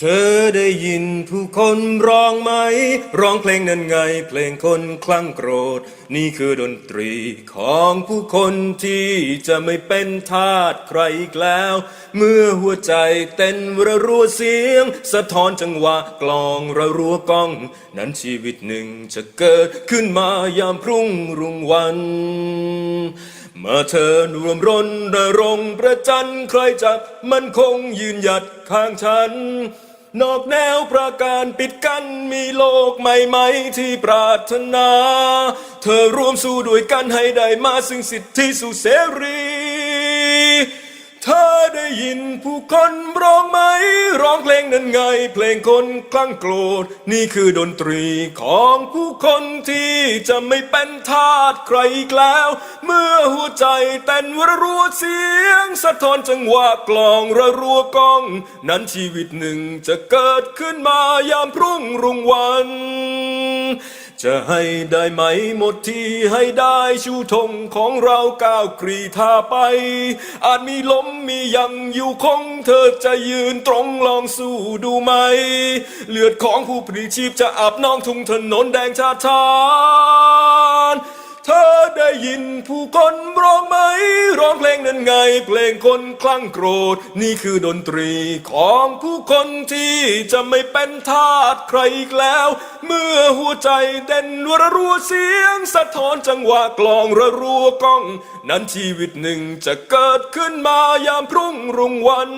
เธอได้ยินผู้คนร้องไหม ร้องเพลงนั้นไง เพลงคนคลั่งโกรธ นี่คือดนตรีของผู้คนที่จะไม่เป็นทาสใครอีกแล้ว เมื่อหัวใจเต้นระรัวเสียง สะท้อนจังหวะกลองระรัวก้อง นั้นชีวิตหนึ่งจะเกิดขึ้นมายามพรุ่งรุ่งวันเมื่อเธอรวมรนระรงประจันใครจะมันคงยืนหยัดข้างฉัน นอกแนวประการปิดกันมีโลกใหม่ๆที่ปรารถนา เธอรวมสู้ด้วยกันให้ได้มาซึ่งสิทธิสุเสรี ได้ยินผู้คนร้องไหม ร้องเพลงนั้นไง เพลงคนคลั่งโกรธ นี่คือดนตรีของผู้คนที่จะไม่เป็นทาสใครอีกแล้ว เมื่อหัวใจเต้นระรัวเสียง สะท้อนจังหวะกลองระรัวก้อง นั้นชีวิตหนึ่งจะเกิดขึ้นมายามพรุ่งรุ่งวันจะให้ได้ไหมหมดที่ให้ได้ชูธงของเราก้าวกรีธาไป อาจมีล้มมียังอยู่คงเธอจะยืนตรงลองสู้ดูไหม เลือดของผู้ปรีชีพจะอาบน้องทุ่งถนนแดงชาชา เธอได้ยินผู้คนร้องไหม ร้องเพลงนั้นไง เพลงคนคลั่งโกรธ นี่คือดนตรีของผู้คนที่จะไม่เป็นทาสใครอีกแล้ว เมื่อหัวใจเต้นระรัวเสียง สะท้อนจังหวะกลองระรัวก้อง นั้นชีวิตหนึ่งจะเกิดขึ้นมายามพรุ่งรุ่งวัน